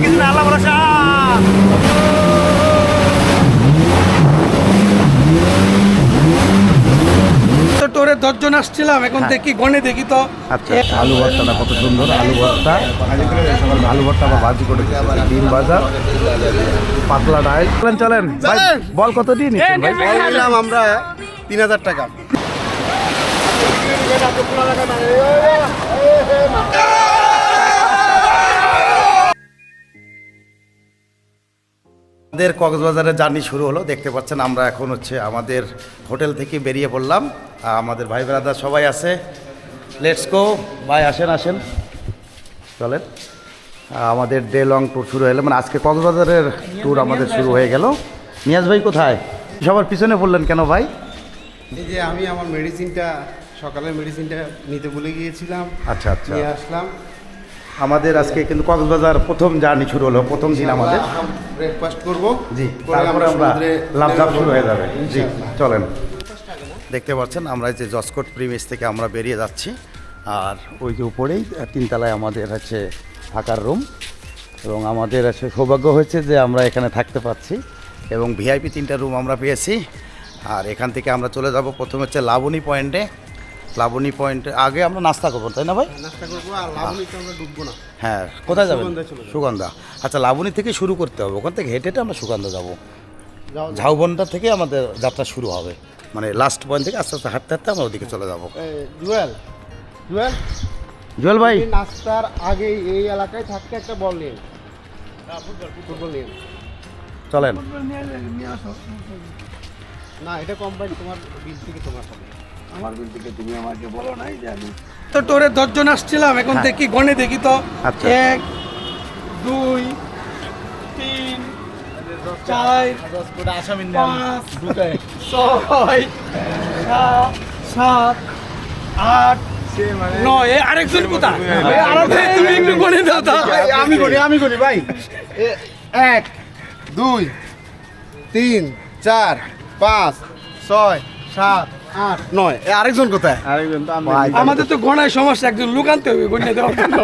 কিছু না আল্লাহ ভরসা টোরে দশজন আসছিলাম এখন দেখি গনে দেখি তো আচ্ছা আলু ভর্তাটা কত সুন্দর আলু ভর্তা আলু ভর্তা আবার ভাজি করে। ডিম ভাজা পাতলা ডাল চলেন চলেন ভাই বল কত দিন ভাই নিলাম আমরা তিন হাজার টাকা আমাদের কক্সবাজারের জার্নি শুরু হলো। দেখতে পাচ্ছেন আমরা এখন হচ্ছে আমাদের হোটেল থেকে বেরিয়ে পড়লাম। আমাদের ভাই ব্রাদার সবাই আছে। লেটস গো ভাই আসেন আসেন। চলেন। আমাদের ডে লং ট্যুর শুরু হলো মানে আজকে কক্সবাজারের ট্যুর আমাদের শুরু হয়ে গেল। নিয়াজ ভাই কোথায়? সবার পিছনে পড়লেন কেন ভাই? এই যে আমি আমার মেডিসিনটা সকালের মেডিসিনটা নিতে ভুলে গিয়েছিলাম। আচ্ছা আচ্ছা। নিয়ে আসলাম। আমাদের আজকে কিন্তু কক্সবাজার প্রথম জার্নি শুরু হলো প্রথম দিন আমাদের। ব্রেকফাস্ট করব। জি তারপরে আমরা লাভঝাপ শুরু হয়ে যাবে। জি চলেন। দেখতে পাচ্ছেন আমরা যে জসকোট প্রিমিস থেকে আমরা বেরিয়ে যাচ্ছি। আর ওই যে উপরেই তিনতলায় আমাদের হচ্ছে থাকার রুম। এবং আমাদের হচ্ছে সৌভাগ্য হয়েছে যে আমরা এখানে থাকতে পারছি। এবং ভিআইপি তিনটা রুম আমরা পেয়েছি। আর এখান থেকে আমরা চলে যাব প্রথমে হচ্ছে লাবণী পয়েন্টে। লাবণী পয়েন্টে আগে আমরা নাস্তা করব তাই না ভাই? নাস্তা করব আর লাবণীতে আমরা ডুববো না। হ্যাঁ কোথায় যাবেন? সুগন্ধা যাব। সুগন্ধা। আচ্ছা লাবণী থেকে শুরু করতে হবে। ওখান থেকে হেঁটে হেঁটে আমরা সুগন্ধা যাব। ঝাউবনটা থেকে আমাদের যাত্রা শুরু হবে। মানে লাস্ট পয়েন্ট থেকে আস্তে আস্তে হাঁটতে হাঁটতে আমরা ওদিকে চলে যাব। জুয়েল। জুয়েল? জুয়েল ভাই। নাস্তার আগেই এই এলাকায় থাকতে একটা বল নিন ফুটবল নিন চলেন। না এটা কোম্পানি তোমার বিল থেকে তোমার হবে। আমার বিল থেকে তুমি আমাকে বলো নাই যে আমি তো টোরে দশজন আসছিলাম এখন হ্যাঁ। দেখি গনে দেখি তো। আচ্ছা। এক দুই তিন চার পাঁচ ছয় সাত সাত আট নয়। এ, আরেকজন কোথা এ, আরেকজন, তুমি একটু গনে দাও তো। আমি করি আমি করি ভাই। এ- এক দুই তিন চার পাঁচ ছয় সাত আট নয়। আরেকজন কোথায়? আরেকজন তো আমাদের তো গণায় সমস্যা একজন লোক আনতে হবে গণিয়ে দেওয়ার জন্য।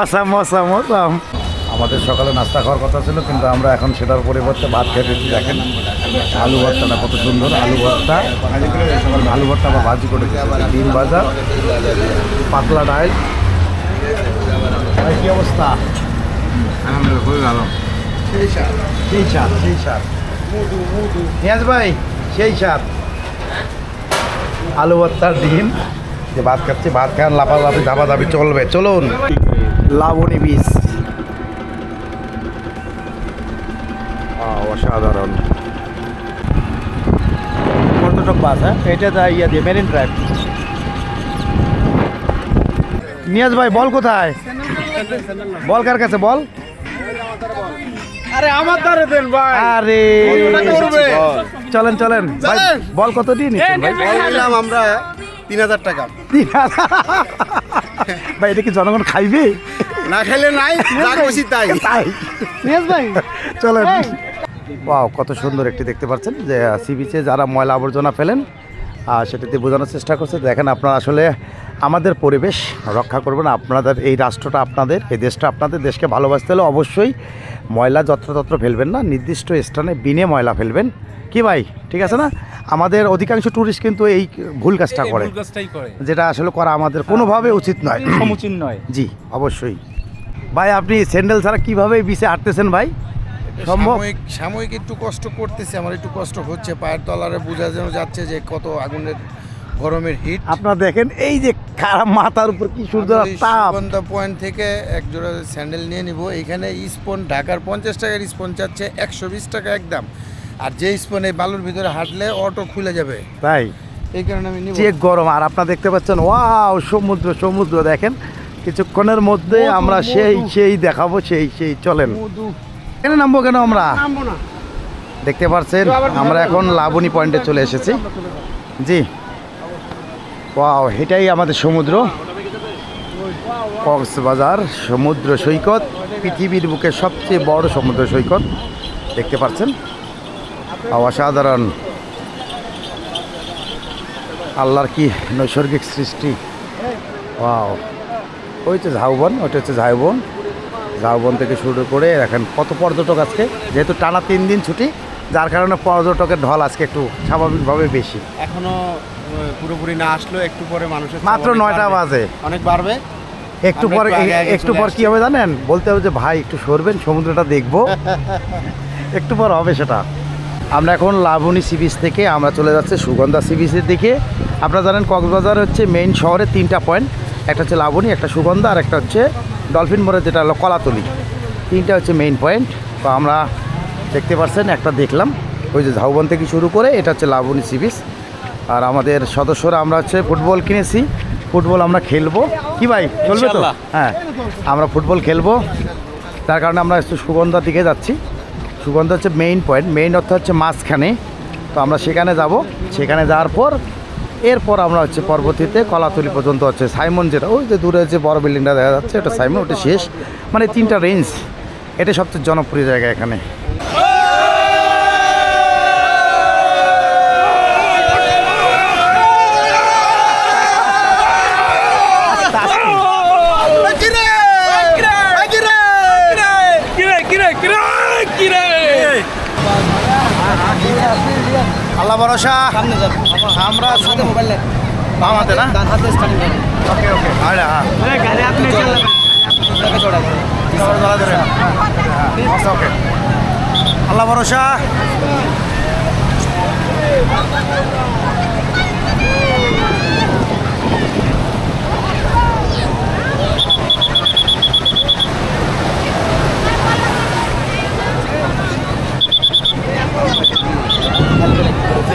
Awesome awesome awesome. আমাদের সকালে নাস্তা খাওয়ার কথা ছিল কিন্তু আমরা এখন সেটার পরিবর্তে ভাত খেতেছি দেখেন। আলু ভর্তাটা কত সুন্দর আলু ভর্তা। আলু ভর্তা আবার ভাজি করে। ডিম ভাজা পাতলা ডাল। ভাই, কি অবস্থা? আলহামদুলিল্লাহ খুবই ভালো। সেই স্বাদ সেই পেঁয়াজ ভাই সেই স্বাদ আলু ভর্তার ডিম যে ভাত খাচ্ছে ভাত খান লাফালাফি ধাপাধাপি চলবে। চলুন। লাবণী বীজ। আহ, অসাধারণ। পর্যটক বাস হ্যাঁ? এটা দা ইয়া দিয়ে মেরিন ড্রাইভ নিয়াজ ভাই বল কোথায়? বল কার কাছে বল? আরে আমার দ্বারে দেন ভাই। আরে। চলেন চলেন। ভাই। বল কত দিন ভাই? বল নিলাম আমরা তিন হাজার টাকা। তিন হাজার। ভাই এটা কি জনগণ খাইবে? না খেলে নাই যা খুশি তাই। তাই। ভাই। চলেন। ওয়াও কত সুন্দর একটি দেখতে পাচ্ছেন যে সি বিচে যারা ময়লা আবর্জনা ফেলেন আর সেটাতে বোঝানোর চেষ্টা করছে। দেখেন আপনারা আসলে আমাদের পরিবেশ রক্ষা করবেন। আপনাদের এই রাষ্ট্রটা আপনাদের এই দেশটা আপনাদের। দেশকে ভালোবাসতে হলে অবশ্যই ময়লা যত্রতত্র ফেলবেন না নির্দিষ্ট স্থানে বিনে ময়লা ফেলবেন। কি ভাই? ঠিক আছে না? আমাদের অধিকাংশ ট্যুরিস্ট কিন্তু এই ভুল কাজটা করে। যেটা আসলে করা আমাদের কোনোভাবে উচিত নয়। সমুচীন নয়। জি অবশ্যই। ভাই আপনি স্যান্ডেল ছাড়া কীভাবে বিচে হাঁটতেছেন ভাই? সম্ভব? সাময়িক সাময়িক একটু কষ্ট করতেছে আমার একটু কষ্ট হচ্ছে পায়ের তলারে বোঝা যেন যাচ্ছে যে কত আগুনের গরমের হিট আপনারা দেখেন এই যে খারাপ মাথার উপর কি সূর্য তাপ। পয়েন্ট থেকে এক জোড়া স্যান্ডেল নিয়ে নিব। এখানে স্পন ঢাকার পঞ্চাশ টাকার স্পন চাচ্ছে একশো বিশ টাকা একদম আর যে স্পন এই বালুর ভিতরে হাঁটলে অটো খুলে যাবে। তাই? এই কারণে আমি নিব। যে গরম আর আপনারা দেখতে পাচ্ছেন ওয়াও সমুদ্র সমুদ্র দেখেন। কিছুক্ষণের মধ্যে আমরা সেই সেই দেখাবো সেই সেই চলেন। কেন নামবো কেন আমরা? দেখতে পাচ্ছেন আমরা এখন লাবণী পয়েন্টে চলে এসেছি। জি। ওয়াও, এটাই আমাদের সমুদ্র। কক্সবাজার সমুদ্র সৈকত, পৃথিবীর বুকে সবচেয়ে বড় সমুদ্র সৈকত, দেখতে পাচ্ছেন? অসাধারণ। আল্লাহর কি নৈসর্গিক সৃষ্টি। ওয়াও। ওই হচ্ছে ঝাউবন ওটা হচ্ছে ঝাউবন। ঝাউবন থেকে শুরু করে এখন কত পর্যটক আজকে? যেহেতু টানা তিন দিন ছুটি যার কারণে পর্যটকের ঢল আজকে একটু স্বাভাবিকভাবে বেশি। এখনও পুরোপুরি না আসলেও একটু পরে মানুষের মাত্র নয়টা বাজে। অনেক বাড়বে। একটু পর একটু পর। কি হবে জানেন? বলতে হবে যে ভাই একটু সরবেন সমুদ্রটা দেখব। একটু পর হবে সেটা। আমরা এখন লাবণী সি বিচ থেকে আমরা চলে যাচ্ছি সুগন্ধা সি বিচের দিকে। আপনারা জানেন কক্সবাজার হচ্ছে মেইন শহরে তিনটা পয়েন্ট একটা হচ্ছে লাবণী একটা সুগন্ধা আর একটা হচ্ছে ডলফিন মোড়ে যেটা হলো কলাতলি। তিনটা হচ্ছে মেইন পয়েন্ট তো আমরা দেখতে পাচ্ছেন একটা দেখলাম। ওই যে ঝাউবন থেকে শুরু করে এটা হচ্ছে লাবণী সি বিচ। আর আমাদের সদস্যরা আমরা হচ্ছে ফুটবল কিনেছি। ফুটবল আমরা খেলব। কি ভাই চলবে তো? হ্যাঁ আমরা ফুটবল খেলব। তার কারণে আমরা একটু সুগন্ধার দিকে যাচ্ছি। সুগন্ধা হচ্ছে মেইন পয়েন্ট মেইন অর্থ হচ্ছে মাঝখানে। তো আমরা সেখানে যাব। সেখানে যাওয়ার পর এরপর আমরা হচ্ছে পরবর্তীতে কলাতলি পর্যন্ত হচ্ছে সাইমন যেটা ওই যে দূরে যে বড় বিল্ডিংটা দেখা যাচ্ছে ওটা সাইমন ওটা শেষ। মানে তিনটা রেঞ্জ এটা সবচেয়ে জনপ্রিয় জায়গা এখানে। ভরসা আমরা বামাতে না? ওকে ওকে। আরে হ্যাঁ গাড়ি আপনি চালাবেন ওকে। আল্লাহ ভরসা।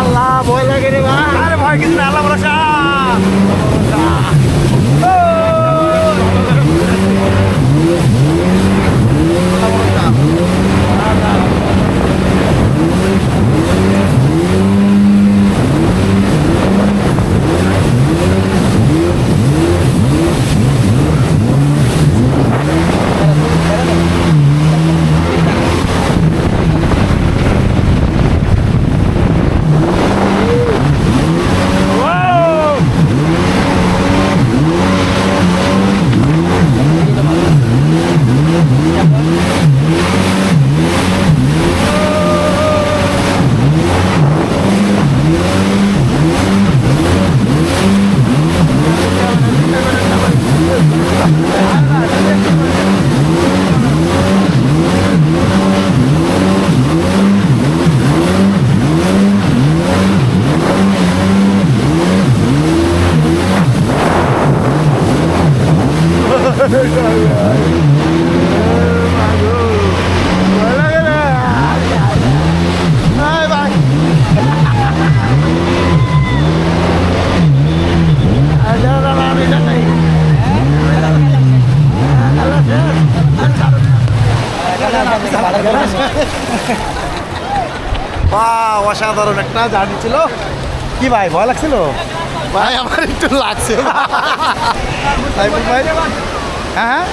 আল্লাহ ভয় লাগে রে ভাই আরে ভয় কিছু না আল্লাহ ভরসা বাহ অসাধারণ একটা জার্নি ছিল। কি ভাই ভয় লাগছিল? ভাই আমার একটু লাগছে। সাইফুল ভাই। হ্যাঁ হ্যাঁ।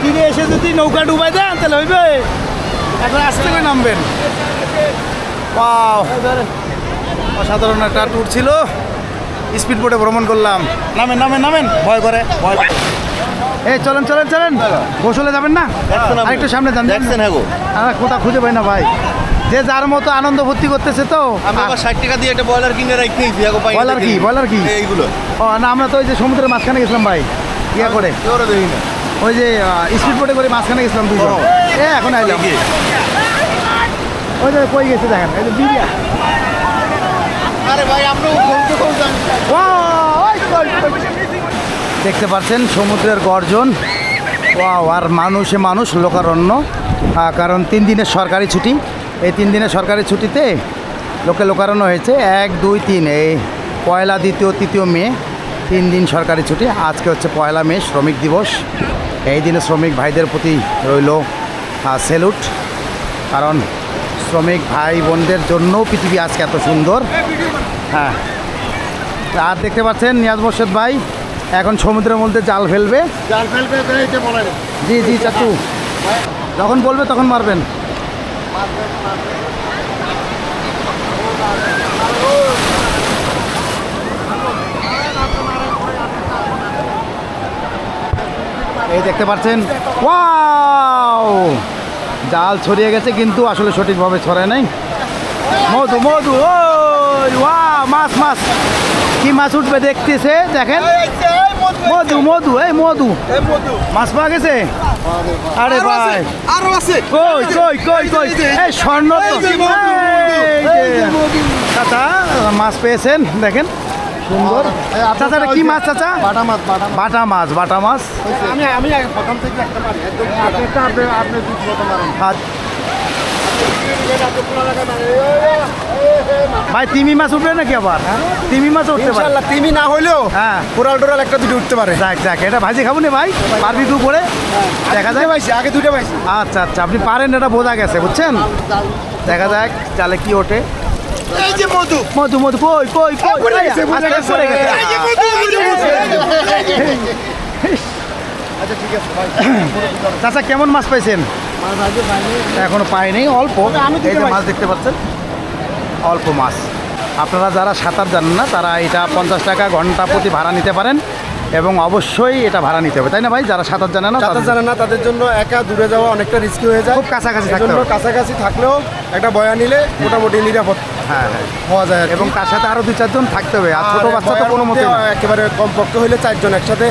তীরে এসে যদি নৌকা ডুবাই দেন তাহলে হইবে। এখন আসতে করে নামবেন! অসাধারণ একটা ট্যুর ছিল। স্পিড বোটে ভ্রমণ করলাম। নামেন নামেন নামেন। ভয় করে ভয় করে। এই চলেন চলেন চলেন। গোসলে যাবেন না? আরেকটু সামনে যান দেখছেন হ্যাঁ গো আর কোথা খুঁজে পাই না ভাই। যে যার মতো আনন্দ ভর্তি করতেছে তো। আমি আবার ষাট টাকা দিয়ে একটা বয়লার কিনে রাখতেছি এখন পাই বয়লার কি? বয়লার কি? এইগুলো। ও না আমরা তো ওই যে সমুদ্রের মাঝখানে গেছিলাম ভাই। ইয়া করে। ওই যে স্পিড বোটে করে মাঝখানে গেছিলাম দুজন। এ এখন আইলাম। ওই যে কই গেছে দেখেন? এই যে বিরিয়া আরে ভাই আমরা দেখতে পাচ্ছেন, সমুদ্রের গর্জন। আর মানুষে মানুষ, লোকারণ্য। কারণ তিন দিনের সরকারি ছুটি। এই তিন দিনের সরকারি ছুটিতে লোকে লোকারণ্য হয়েছে। এক, দুই, তিন, এই পয়লা, দ্বিতীয়, তৃতীয় মে, তিন দিন সরকারি ছুটি। আজকে হচ্ছে পয়লা মে, শ্রমিক দিবস। এই দিনে শ্রমিক ভাইদের প্রতি রইল সেলুট। কারণ শ্রমিক ভাই বোনদের জন্যও পৃথিবী আজকে এত সুন্দর। হ্যাঁ। আর দেখতে পাচ্ছেন নিয়াজ মোর্শেদ ভাই এখন সমুদ্রের মধ্যে জাল ফেলবে। জাল ফেলবে জি জি চাচু। যখন বলবে তখন মারবেন। এই দেখতে পাচ্ছেন? ওয়াও! জাল ছড়িয়ে গেছে কিন্তু আসলে সঠিকভাবে ছড়ায় নাই। মধু মধু ওই ওয়া মাছ মাছ। কি মাছ উঠবে দেখতেছে দেখেন? মধু মধু এই মধু। মাছ পাওয়া গেছে? আরে ভাই। আরও আছে কই কই কই কই? এই স্বর্ণ চাচা মাছ পেয়েছেন দেখেন। সুন্দর। চাচা কি মাছ চাচা? বাটা মাছ বাটা মাছ। বাটা মাছ আমি আমি প্রথম থেকে একটা পারি একদম আপনি আপনি দুই প্রথম মারেন আর ভাই তিমি মাছ উঠবে নাকি আবার? তিমি মাছ উঠতে পারে। ইনশাআল্লাহ তিমি না হইলেও হ্যাঁ। কোরাল টোরাল একটা দুটো উঠতে পারে। যাক যাক এটা ভাজি খাব না ভাই? বারবিকিউ করে দেখা যায় পাইছি আগে দুটো পাইছি আচ্ছা আচ্ছা আপনি পারেন এটা বোঝা গেছে বুঝছেন? দেখা যাক জালে কি ওঠে। এই যে মধু। মধু মধু কই কই কই? পড়ে গেছে, পড়ে গেছে। এই যে মধু মধু আচ্ছা ঠিক আছে ভাই। চাচা কেমন মাছ পাইছেন? এখনও পাইনি অল্প। আমি এই যে মাছ দেখতে পাচ্ছেন। অল্প মাছ। আপনারা যারা সাঁতার জানেন না তারা এটা পঞ্চাশ টাকা ঘণ্টা প্রতি ভাড়া নিতে পারেন এবং অবশ্যই এটা ভাড়া নিতে হবে। তাই না ভাই? যারা সাঁতার জানে না সাঁতার জানে না তাদের জন্য একা দূরে যাওয়া অনেকটা রিস্কি হয়ে যায়। খুব কাছাকাছি থাকতে হবে। কাছাকাছি থাকলেও একটা বয়া নিলে মোটামুটি নিরাপদ হ্যাঁ হ্যাঁ। হওয়া যায় এবং তার সাথে আরও দুই চারজন থাকতে হবে। আর ছোট বাচ্চা তো কোনো মতে একেবারে কমপক্ষে হইলে চারজন একসাথে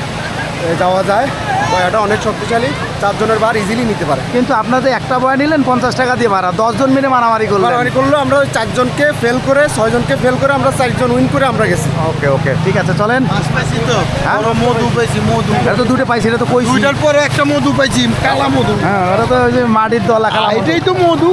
যাওয়া যায়। বয়াটা অনেক শক্তিশালী চারজনের বার ইজিলি নিতে পারে। কিন্তু আপনাদের একটা বয় নিলেন পঞ্চাশ টাকা দিয়ে ভাড়া দশজন মিলে মারামারি করলেন। মারামারি করল আমরা ওই চারজনকে ফেল করে ছয়জনকে ফেল করে আমরা চারজন উইন করে আমরা গেছি। ওকে ওকে ঠিক আছে চলেন। পাইছি তো হ্যাঁ? মধু পাইছি মধু। এটা তো দুটো পাইছি এটা তো কইছি। দুইটার পরে একটা মধু পাইছি কালা মধু। হ্যাঁ ওটা তো ওই যে মাটির দলা খেলা এটাই তো মধু।